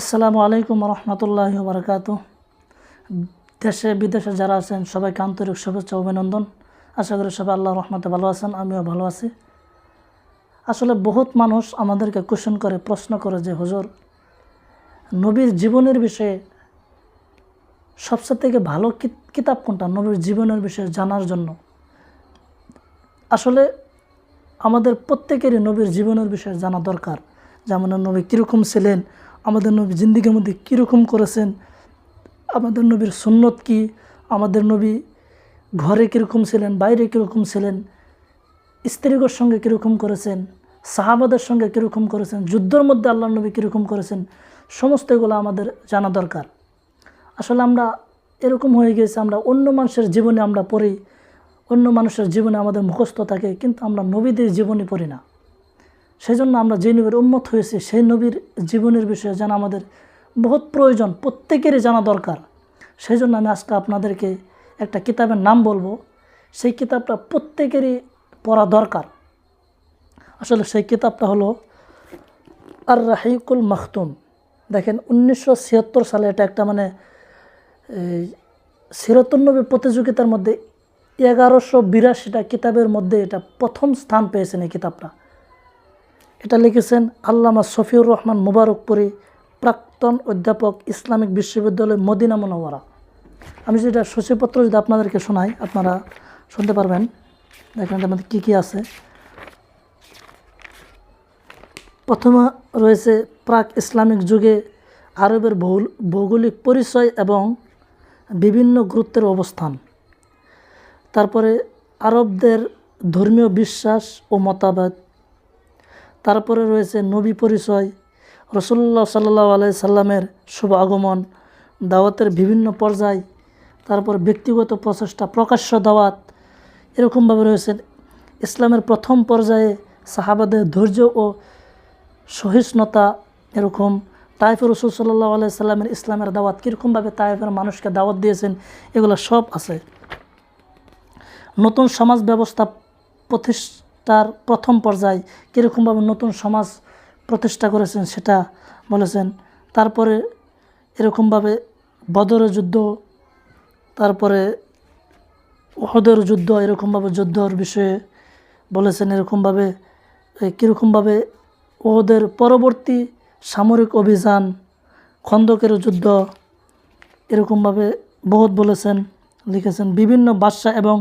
আসসালামু আলাইকুম রহমতুল্লাহ বারকাত দেশে, বিদেশে যারা আছেন, সবাইকে আন্তরিক শুভেচ্ছা, অভিনন্দন। আশা করি সবাই আল্লাহ রহমতে ভালো আছেন, আমিও ভালো আছি। আসলে বহুত মানুষ আমাদেরকে কোশ্চেন করে, প্রশ্ন করে যে, হুজুর, নবীর জীবনের বিষয়ে সবচেয়ে থেকে ভালো কিতাব কোনটা? নবীর জীবনের বিষয়ে জানার জন্য। আসলে আমাদের প্রত্যেকেরই নবীর জীবনের বিষয়ে জানা দরকার। যেমন নবী কীরকম ছিলেন আমাদের নবী জিন্দিগির মধ্যে কীরকম করেছেন? আমাদের নবীর সুন্নত কি? আমাদের নবী ঘরে কীরকম ছিলেন? বাইরে কীরকম ছিলেন? স্ত্রীগর সঙ্গে কীরকম করেছেন? সাহাবাদের সঙ্গে কীরকম করেছেন? যুদ্ধের মধ্যে আল্লাহ নবী কীরকম করেছেন? সমস্ত এগুলো আমাদের জানা দরকার। আসলে আমরা এরকম হয়ে গেছে, আমরা অন্য মানুষের জীবনে আমরা পড়ি, অন্য মানুষের জীবনে আমাদের মুখস্থ থাকে, কিন্তু আমরা নবীদের জীবনে পড়ি না। সেই জন্য আমরা যে নবীর উন্মত হয়েছি, সেই নবীর জীবনের বিষয়ে জানা আমাদের বহুত প্রয়োজন, প্রত্যেকেরই জানা দরকার। সেই জন্য আমি আজকে আপনাদেরকে একটা কিতাবের নাম বলব। সেই কিতাবটা প্রত্যেকেরই পড়া দরকার। আসলে সেই কিতাবটা হলো আর রাহিকুল মাখতুম। দেখেন, উনিশশো ছিয়াত্তর সালে এটা একটা মানে সিরতুন্নবী প্রতিযোগিতার মধ্যে এগারোশো বিরাশিটা কিতাবের মধ্যে এটা প্রথম স্থান পেয়েছেন এই কিতাবটা। এটা লিখেছেন আল্লামা শফিউর রহমান মুবারকপুরি প্রাক্তন অধ্যাপক ইসলামিক বিশ্ববিদ্যালয় মদিনা মনোয়ারা আমি যেটা সূচিপত্র যদি আপনাদেরকে শোনাই, আপনারা শুনতে পারবেন। দেখেন মধ্যে কী কী আছে। প্রথমে রয়েছে প্রাক ইসলামিক যুগে আরবের ভৌগোলিক পরিচয় এবং বিভিন্ন গুরুত্বের অবস্থান। তারপরে আরবদের ধর্মীয় বিশ্বাস ও মতামত তারপরে রয়েছে নবী পরিচয়। রসুল্লাহ সাল্লাহ আলাই সাল্লামের শুভ আগমন, দাওয়াতের বিভিন্ন পর্যায়, তারপর ব্যক্তিগত প্রচেষ্টা, প্রকাশ্য দাওয়াত, এরকমভাবে রয়েছে। ইসলামের প্রথম পর্যায়ে সাহাবাদের ধৈর্য ও সহিষ্ণুতা এরকম। তাইফের রসুল সাল্লাহ আলাই সাল্লামের ইসলামের দাওয়াত কীরকমভাবে তাইফের মানুষকে দাওয়াত দিয়েছেন, এগুলো সব আছে। নতুন সমাজ ব্যবস্থা প্রতিষ্ঠার প্রথম পর্যায়ে কীরকমভাবে নতুন সমাজ প্রতিষ্ঠা করেছেন সেটা বলেছেন। তারপরে এরকমভাবে বদরের যুদ্ধ, তারপরে ওহদের যুদ্ধ এরকমভাবে যুদ্ধর বিষয়ে বলেছেন। এরকমভাবে কীরকমভাবে ওহদের পরবর্তী সামরিক অভিযান, খন্দকের যুদ্ধ এরকমভাবে বহুত বলেছেন, লিখেছেন। বিভিন্ন বাদশাহ এবং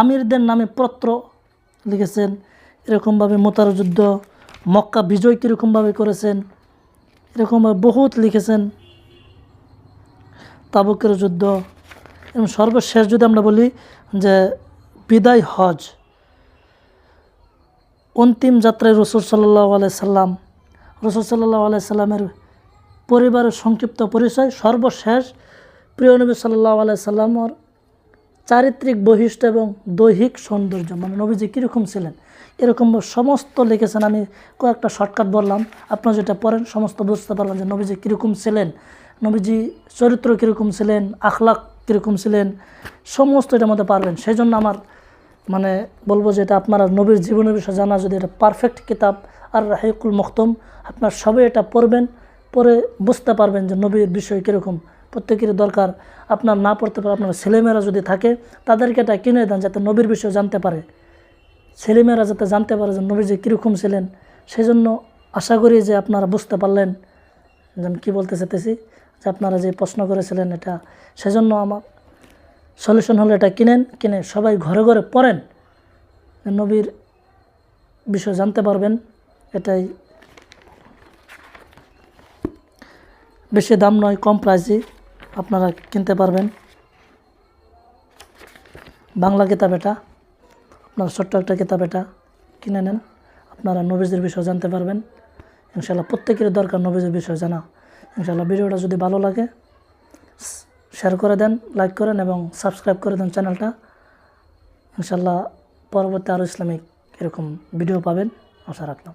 আমিরদের নামে পত্র লিখেছেন, এরকমভাবে মোতার যুদ্ধ, মক্কা বিজয় কীরকমভাবে করেছেন, এরকমভাবে বহুত লিখেছেন। তাবুকের যুদ্ধ। এবং সর্বশেষ যদি আমরা বলি যে বিদায় হজ। অন্তিম যাত্রায় রসুল সাল্লাহ আলাই সাল্লাম, রসুল সাল্লাহ আলাই সাল্লামের পরিবারের সংক্ষিপ্ত পরিচয় সর্বশেষ প্রিয় নবী সাল্লাহ আলাই সাল্লামর চারিত্রিক বৈশিষ্ট্য এবং দৈহিক সৌন্দর্য। মানে নবীজি কীরকম ছিলেন? এরকম সমস্ত লিখেছেন। আমি কয়েকটা শর্টকাট বললাম। আপনারা যেটা পড়েন, সমস্ত বুঝতে পারবেন যে নবীজি কীরকম ছিলেন। নবীজি চরিত্র কীরকম ছিলেন? আখলাক কীরকম ছিলেন? সমস্ত এটার মধ্যে পারবেন। সেই জন্য আমার মানে বলব যে এটা আপনারা নবীর জীবনের বিষয়ে জানা যদি এটা পারফেক্ট কিতাব, আর রাহিকুল মখতুম আপনার সবাই এটা পড়বেন পরে বুঝতে পারবেন যে নবীর বিষয় কীরকম। প্রত্যেকেরই দরকার। আপনার না পড়তে পারে, আপনার ছেলেমেয়েরা যদি থাকে, তাদেরকে এটা কিনে দেন যাতে নবীর বিষয়ে জানতে পারে। ছেলেমেয়েরা যাতে জানতে পারে যে নবী যে কীরকম ছিলেন। সেই জন্য আশা করি যে আপনারা বুঝতে পারলেন। যে আমি কী বলতে চাইতেছি? যে আপনারা যে প্রশ্ন করেছিলেন এটা, সেজন্য আমার সলিউশন হলো এটা, কিনেন, কিনে সবাই ঘরে ঘরে পড়েন। নবীর বিষয় জানতে পারবেন, এটাই। বেশি দাম নয়, কম প্রাইসে আপনারা কিনতে পারবেন। বাংলা কিতাব এটা। আপনারা ছোট্ট একটা কিতাব এটা কিনে নেন। আপনারা নবীজের বিষয় জানতে পারবেন। ইনশাল্লাহ প্রত্যেকের দরকার নবীজের বিষয় জানা। ইনশাল্লাহ ভিডিওটা যদি ভালো লাগে শেয়ার করে দেন লাইক করেন এবং সাবস্ক্রাইব করে দেন চ্যানেলটা। ইনশাল্লাহ পরবর্তী আরও ইসলামিক এরকম ভিডিও পাবেন। আশা রাখলাম।